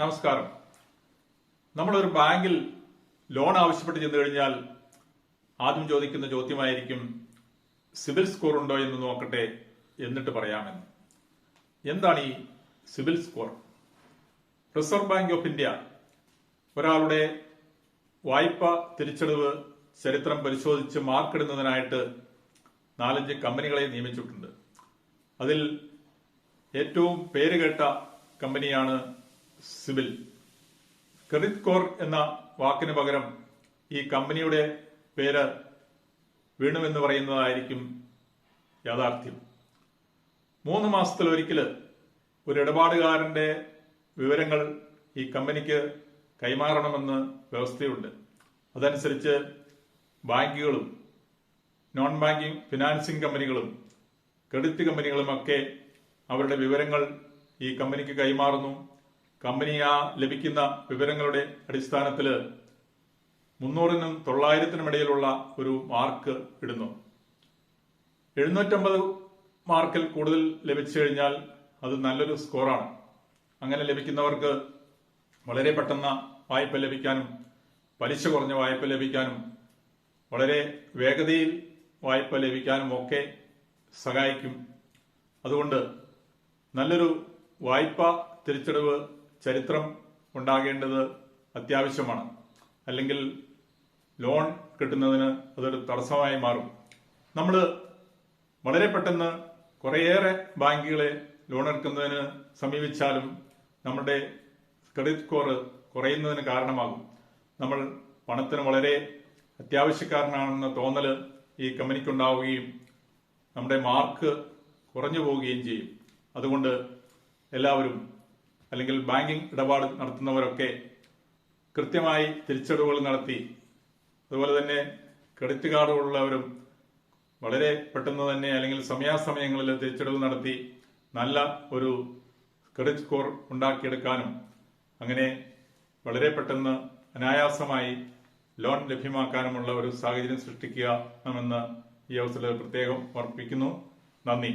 നമസ്കാരം. നമ്മളൊരു ബാങ്കിൽ ലോൺ ആവശ്യപ്പെട്ട് ചെന്നു കഴിഞ്ഞാൽ ആദ്യം ചോദിക്കുന്ന ചോദ്യമായിരിക്കും സിവിൽ സ്കോർ ഉണ്ടോ എന്ന് നോക്കട്ടെ എന്നിട്ട് പറയാമെന്ന്. എന്താണ് ഈ CIBIL score? Reserve bank of India ഒരാളുടെ വായ്പ തിരിച്ചടവ് ചരിത്രം പരിശോധിച്ച് മാർക്കിടുന്നതിനായിട്ട് നാലഞ്ച് കമ്പനികളെ നിയമിച്ചിട്ടുണ്ട്. അതിൽ ഏറ്റവും പേരുകേട്ട കമ്പനിയാണ് സിവിൽ. ക്രെഡിറ്റ് കോർ എന്ന വാക്കിന് പകരം ഈ കമ്പനിയുടെ പേര് വീണുമെന്ന് പറയുന്നതായിരിക്കും യാഥാർത്ഥ്യം. മൂന്ന് മാസത്തിലൊരിക്കൽ ഒരു ഇടപാടുകാരന്റെ വിവരങ്ങൾ ഈ കമ്പനിക്ക് കൈമാറണമെന്ന് വ്യവസ്ഥയുണ്ട്. അതനുസരിച്ച് ബാങ്കുകളും നോൺ ബാങ്കിങ് ഫിനാൻസിംഗ് കമ്പനികളും ക്രെഡിറ്റ് കമ്പനികളുമൊക്കെ അവരുടെ വിവരങ്ങൾ ഈ കമ്പനിക്ക് കൈമാറുന്നു. കമ്പനി ആ ലഭിക്കുന്ന വിവരങ്ങളുടെ അടിസ്ഥാനത്തിൽ മുന്നൂറിനും തൊള്ളായിരത്തിനും ഇടയിലുള്ള ഒരു മാർക്ക് ഇടുന്നു. എഴുന്നൂറ്റമ്പത് മാർക്കിൽ കൂടുതൽ ലഭിച്ചു കഴിഞ്ഞാൽ അത് നല്ലൊരു സ്കോറാണ്. അങ്ങനെ ലഭിക്കുന്നവർക്ക് വളരെ പെട്ടെന്ന് വായ്പ ലഭിക്കാനും പലിശ കുറഞ്ഞ വായ്പ ലഭിക്കാനും വളരെ വേഗതയിൽ വായ്പ ലഭിക്കാനും ഒക്കെ സഹായിക്കും. അതുകൊണ്ട് നല്ലൊരു വായ്പ തിരിച്ചടവ് ചരിത്രം ഉണ്ടാകേണ്ടത് അത്യാവശ്യമാണ്. അല്ലെങ്കിൽ ലോൺ കിട്ടുന്നതിന് അതൊരു തടസ്സമായി മാറും. നമ്മൾ വളരെ പെട്ടെന്ന് കുറേയേറെ ബാങ്കുകളെ ലോൺ എടുക്കുന്നതിന് സമീപിച്ചാലും നമ്മുടെ ക്രെഡിറ്റ് സ്കോർ കുറയുന്നതിന് കാരണമാകും. നമ്മൾ പണത്തിന് വളരെ അത്യാവശ്യക്കാരനാണെന്ന തോന്നൽ ഈ കമ്പനിക്കുണ്ടാവുകയും നമ്മുടെ മാർക്ക് കുറഞ്ഞു പോവുകയും ചെയ്യും. അതുകൊണ്ട് എല്ലാവരും അല്ലെങ്കിൽ ബാങ്കിങ് ഇടപാട് നടത്തുന്നവരൊക്കെ കൃത്യമായി തിരിച്ചടവുകൾ നടത്തി. അതുപോലെ തന്നെ ക്രെഡിറ്റ് കാർഡ് ഉള്ളവരും വളരെ പെട്ടെന്ന് തന്നെ അല്ലെങ്കിൽ സമയാസമയങ്ങളിൽ തിരിച്ചടവ് നടത്തി നല്ല ഒരു ക്രെഡിറ്റ് സ്കോർ ഉണ്ടാക്കിയെടുക്കാനും അങ്ങനെ വളരെ പെട്ടെന്ന് അനായാസമായി ലോൺ ലഭ്യമാക്കാനുമുള്ള ഒരു സാഹചര്യം സൃഷ്ടിക്കുക എന്ന ഈ അവസരത്തിൽ പ്രത്യേകം ഓർപ്പിക്കുന്നു. നന്ദി.